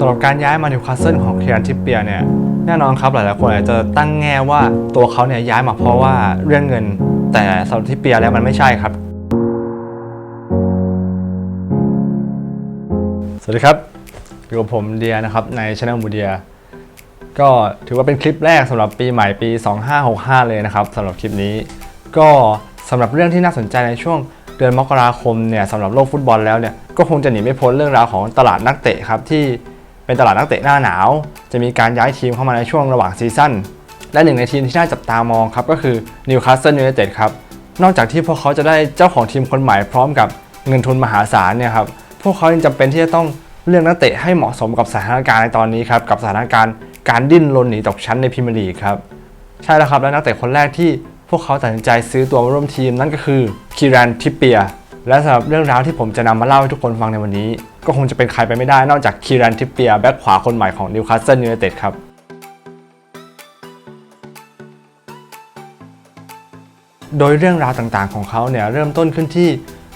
สำหรับการย้ายมานิวคาสเซิลของเคียนทิปเปียเนี่ยแน่นอนครับหลายๆคนอาจจะตั้งแง่ว่าตัวเขาเนี่ยย้ายมาเพราะว่าเรื่องเงิน แต่สำหรับทิปเปียแล้วมันไม่ใช่ครับ สวัสดีครับอยู่กับผมเดียนะครับในช anel มูเดียก็ถือว่าเป็นคลิปแรกสำหรับปีใหม่ปี 2565 เลยนะครับสำหรับคลิปนี้ ก็สำหรับเรื่องที่น่าสนใจในช่วงเดือนมกราคมเนี่ยสำหรับโลกฟุตบอลแล้วเนี่ยก็คงจะหนีไม่พ้นเรื่องราวของตลาดนักเตะครับที่ เป็นตลาดนักเตะหน้าหนาว จะมีการย้ายทีมเข้ามาในช่วงระหว่างซีซั่นและหนึ่งในทีมที่น่าจับตามองครับก็คือนิวคาสเซิลยูไนเต็ดครับนอกจากที่พวกเขาจะได้เจ้าของทีมคนใหม่พร้อมกับเงินทุนมหาศาลเนี่ยครับพวกเขายังจำเป็นที่จะต้องเลือกนักเตะให้เหมาะสมกับสถานการณ์ในตอนนี้ครับกับสถานการณ์การดิ้นรนหนีตกชั้นในพรีเมียร์ลีกครับใช่แล้วครับและนักเตะคนแรกที่พวกเขาตัดสินใจซื้อตัวมาร่วมทีมนั่นก็คือคีรันทิเปีย และสำหรับเรื่องราวที่ผมจะนำมาเล่าให้ทุกคนฟังในวันนี้ ก็คงจะเป็นใครไปไม่ได้นอกจากคีรันทิเปียแบ็คขวาคนใหม่ของนิวคาสเซิลยูไนเต็ดครับโดยเรื่องราวต่างๆของเขาเนี่ยเริ่มต้นขึ้นที่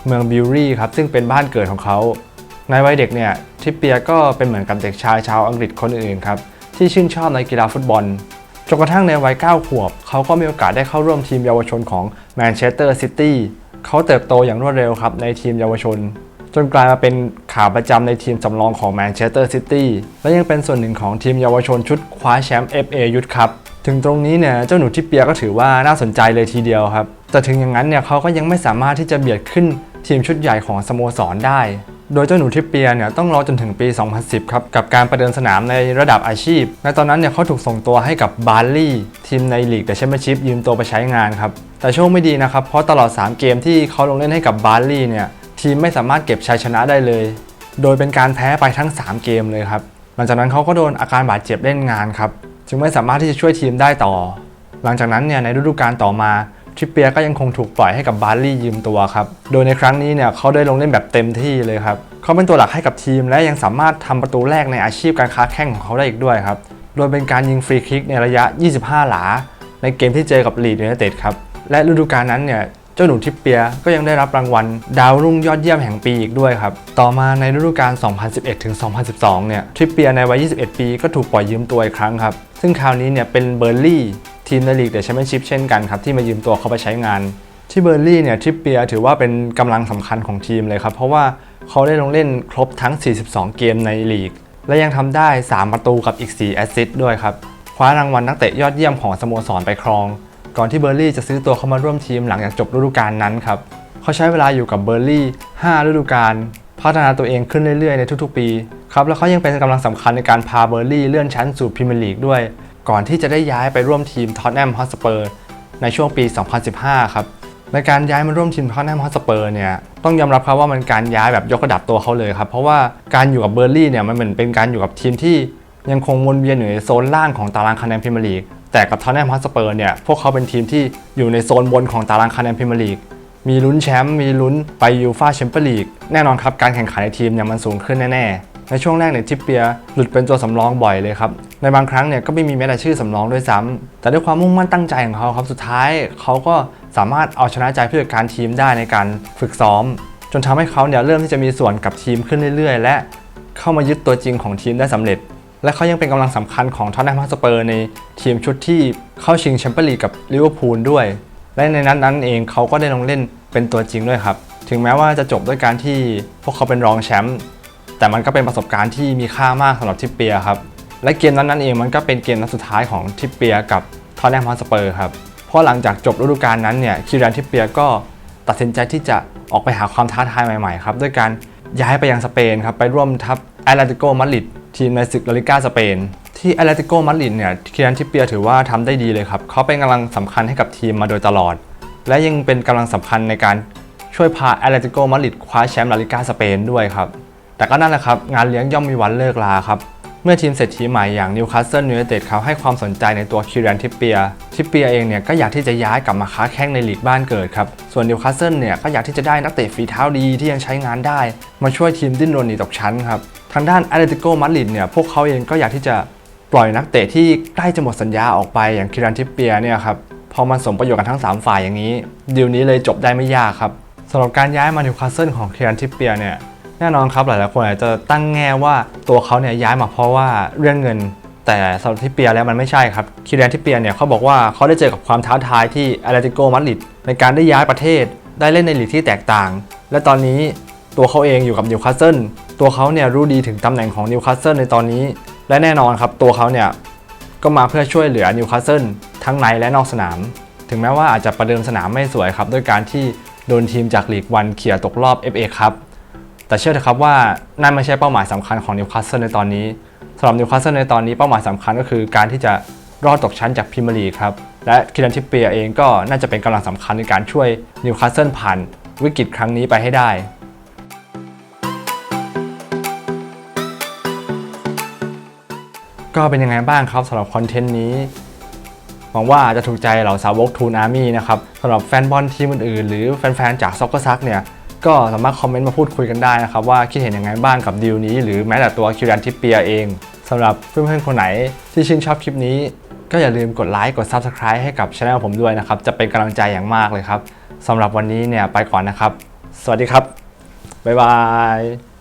เมืองบิวรีครับซึ่งเป็นบ้านเกิดของเขาในวัยเด็กเนี่ยทิเปียก็เป็นเหมือนกับเด็กชายชาวอังกฤษคนอื่นๆครับที่ชื่นชอบในกีฬาฟุตบอลจนกระทั่งในวัย 9 ขวบ เขาก็มีโอกาสได้เข้าร่วมทีมเยาวชนของแมนเชสเตอร์ซิตี้ เขาเติบโตอย่างรวดเร็วครับในทีมเยาวชน จนกลายมาเป็นขาประจำในทีมสำรองของแมนเชสเตอร์ซิตี้และยังเป็นส่วนหนึ่งของทีมเยาวชนชุดคว้าแชมป์ FA ยุทธครับถึงตรงนี้เนี่ยเจ้าหนูทิปเปียก็ถือว่าน่าสนใจเลยทีเดียวครับ แต่ถึงอย่างนั้นเนี่ยเขาก็ยังไม่สามารถที่จะเบียดขึ้นทีมชุดใหญ่ของสโมสรได้ โดยเจ้าหนูทิปเปียเนี่ยต้องรอจนถึงปี 2010 ครับกับการประเดิมสนามในระดับอาชีพ ในตอนนั้นเนี่ยเขาถูกส่งตัวให้กับบาร์ลี่ทีมในลีกเดอะแชมเปี้ยนชิพยืมตัวไปใช้งานครับ แต่โชคไม่ดีนะครับ เพราะตลอด 3 เกมที่เขาลงเล่นให้กับบาร์ลี่เนี่ยทีมไม่สามารถเก็บชัยชนะได้เลย โดยเป็นการแพ้ไปทั้ง 3 เกมเลยครับหลังจากนั้นเขาก็โดนอาการบาดเจ็บเล่นงานครับจึงไม่สามารถที่จะช่วยทีมได้ต่อ หลังจากนั้นเนี่ยในฤดูกาลต่อมา ทริปเปียก็ยังคงถูกปล่อยให้กับบาร์ลี่ยืมตัวครับ โดยในครั้งนี้เนี่ยเขาได้ลงเล่นแบบเต็มที่เลยครับ เขาเป็นตัวหลักให้กับทีมและยังสามารถทำประตูแรกในอาชีพการค้าแข่งของเขาได้อีกด้วยครับ โดยเป็นการยิงฟรีคิกในระยะ 25 หลา ในเกมที่เจอกับลีดยูไนเต็ดครับ และฤดูกาลนั้นเนี่ยเจ้าหนูทิปเปียก็ยังได้รับรางวัลดาวรุ่งยอดเยี่ยมแห่งปีอีกด้วยครับ ต่อมาในฤดูกาล 2011-2012 เนี่ยทริปเปียในวัย 21 ปีก็ถูกปล่อยยืมตัวอีกครั้งครับ ซึ่งคราวนี้เนี่ยเป็นเบอร์ลี่ ทีมในลีกเดอะแชมเปี้ยนชิพเช่นกันครับที่มายืมตัวเขาไปใช้งาน ที่เบอร์ลี่เนี่ยทริปเปียถือว่าเป็นกำลังสำคัญของทีมเลยครับเพราะว่าเขาได้ลงเล่นครบทั้ง 42 เกมในลีก และยังทำได้ 3 ประตูกับอีก 4 แอสซิสต์ด้วยครับคว้ารางวัลนักเตะยอดเยี่ยมของสโมสรไปครอง ก่อนที่เบอร์ลี่จะซื้อตัวเข้ามาร่วมทีมหลังจากจบฤดูกาลนั้นครับเขาใช้เวลาอยู่กับเบอร์ลี่5ฤดูกาลพัฒนาตัวเองขึ้นเรื่อยๆในทุกๆปีครับแล้วเขายังเป็นกำลังสำคัญในการพาเบอร์ลี่เลื่อนชั้นสู่พรีเมียร์ลีกด้วย ก่อนที่จะได้ย้ายไปร่วมทีมท็อตแนมฮอตสเปอร์ในช่วงปี 2015 ครับในการย้ายมาร่วมทีมท็อตแนมฮอตสเปอร์เนี่ยต้องยอมรับครับว่ามันการย้ายแบบยกระดับตัวเขาเลยครับ เพราะว่าการอยู่กับเบอร์ลี่เนี่ยมันเหมือนเป็นการอยู่กับทีมที่ยังคงวนเวียนอยู่ในโซนล่างของตารางคะแนนพรีเมียร์ลีกแต่กับท็อตแนมฮอตสเปอร์เนี่ยพวกเขาเป็นทีมที่อยู่ในโซนบนของตารางคะแนนพรีเมียร์ลีกมีลุ้นแชมป์มีลุ้นไปยูฟาแชมเปี้ยนลีกแน่นอนครับการแข่งขันในทีมเนี่ยมันสูงขึ้นแน่ๆ ในช่วงแรกเนี่ยทิปเปียหลุดเป็นตัวสำรองบ่อยเลยครับ ในบางครั้งเนี่ยก็ไม่มีแม้แต่ชื่อสำรองด้วยซ้ำแต่ด้วยความมุ่งมั่นตั้งใจของเขาครับสุดท้ายเขาก็สามารถเอาชนะใจผู้จัดการทีมได้ในการฝึกซ้อม จนทำให้เขาเนี่ยเริ่มที่จะมีส่วนกับทีมขึ้นเรื่อย ๆ และเข้ามายึดตัวจริงของทีมได้สำเร็จ และเขายังเป็นกำลังสำคัญของท็อตแนมฮอตสเปอร์ในทีมชุดที่เข้าชิงแชมเปี้ยนลีกกับลิเวอร์พูลด้วย และในนั้นนั้นเองเขาก็ได้ลงเล่นเป็นตัวจริงด้วยครับ ถึงแม้ว่าจะจบด้วยการที่พวกเขาเป็นรองแชมป์ แต่มันก็เป็นประสบการณ์ที่มีค่ามากสำหรับทิปเปียครับ และเกมนั้นนั้นเองมันก็เป็นเกมนัดสุดท้ายของทิปเปียกับทอตแนมฮอตสเปอร์ครับ เพราะหลังจากจบฤดูกาลนั้นเนี่ยคิรันทิปเปียก็ตัดสินใจที่จะออกไปหาความท้าทายใหม่ๆครับด้วยการย้ายไปยังสเปนครับไปร่วมทัพแอตเลติโกมาดริดทีมในศึกลาลิก้าสเปน ที่แอตเลติโกมาดริดเนี่ยคิรันทิปเปียถือว่าทำได้ดีเลยครับเขาเป็นกำลังสำคัญให้กับทีมมาโดยตลอด และยังเป็นกำลังสำคัญในการช่วยพาแอตเลติโกมาดริดคว้าแชมป์ลาลิก้าสเปนด้วยครับ แต่ก็นั่นแหละครับ งานเลี้ยงย่อมมีวันเลิกลาครับ เมื่อทีมเศรษฐีใหม่อย่างนิวคาสเซิลยูไนเต็ดเขาให้ความสนใจในตัวคิรันทิปเปีย ทิปเปียเองเนี่ยก็อยากที่จะย้ายกลับมาค้าแข่งในลีกบ้านเกิดครับ ส่วนนิวคาสเซิลเนี่ยก็อยากที่จะได้นักเตะฝีเท้าดีที่ยังใช้งานได้ มาช่วยทีมดิ้นรนหนีตกชั้นครับ ทางด้านแอตเลติโกมาดริดเนี่ยพวกเขาเองก็อยากที่จะปล่อยนักเตะที่ใกล้จะหมดสัญญาออกไปอย่างคิรันทิปเปียเนี่ยครับพอมันสมประโยชน์กันทั้งสามฝ่ายอย่างนี้ดีลนี้เลยจบได้ไม่ยากครับสำหรับการย้ายมานิวคาสเซิลของคิรันทิปเปียเนี่ย แน่นอนครับหลายๆคนอาจจะตั้งแง่ว่าตัวเขาเนี่ยย้ายมาเพราะว่าเรื่องเงิน แต่สำหรับทิเปียแล้วมันไม่ใช่ครับคิเรียนทิเปียเนี่ยเขาบอกว่าเขาได้เจอกับความท้าทายที่อาร์เ t ติโกมาดริดในการได้ย้ายประเทศ ได้เล่นในลีกที่แตกต่าง และตอนนี้ตัวเขาเองอยู่กับนิวคาสเซิลตัวเขาเนี่ยรู้ดีถึงตำแหน่งของนิวคาสเซิลในตอนนี้ และแน่นอนครับตัวเขาเนี่ยก็มาเพื่อช่วยเหลือนิวคาสเซิลทั้งในและนอกสนาม ถึงแม้ว่าอาจจะประเดิมสนามไม่สวยครับด้วยการที่โดนทีมจากลีกวันเขี่ยตกรอบ FA ครับ แต่เชื่อเถอะครับว่านั่นไม่ใช่เป้าหมายสำคัญของนิวคาสเซิลในตอนนี้สำหรับนิวคาสเซิลในตอนนี้เป้าหมายสำคัญก็คือการที่จะรอดตกชั้นจากพรีเมียร์ลีกครับและคิรันทิปเปียเองก็น่าจะเป็นกำลังสำคัญในการช่วยนิวคาสเซิลผ่านวิกฤตครั้งนี้ไปให้ได้ก็เป็นยังไงบ้างครับสำหรับคอนเทนต์นี้หวังว่าจะถูกใจเหล่าสาวกทูนอาร์มี่นะครับสำหรับแฟนบอลทีมอื่นๆ หรือแฟนๆ จากซ็อกเกอร์ซักเนี่ย ก็สามารถคอมเมนต์มาพูดคุยกันได้นะครับว่าคิดเห็นยังไงบ้างกับดีลนี้ หรือแม้แต่ตัวคิวรันทิปเปียเองสำหรับเพื่อนๆคนไหนที่ชื่นชอบคลิปนี้ ก็อย่าลืมกดไลค์กด Subscribe ให้กับช anel ผมด้วยนะครับ จะเป็นกำลังใจอย่างมากเลยครับสำหรับวันนี้เนี่ยไปก่อนนะครับ สวัสดีครับบ๊ายบาย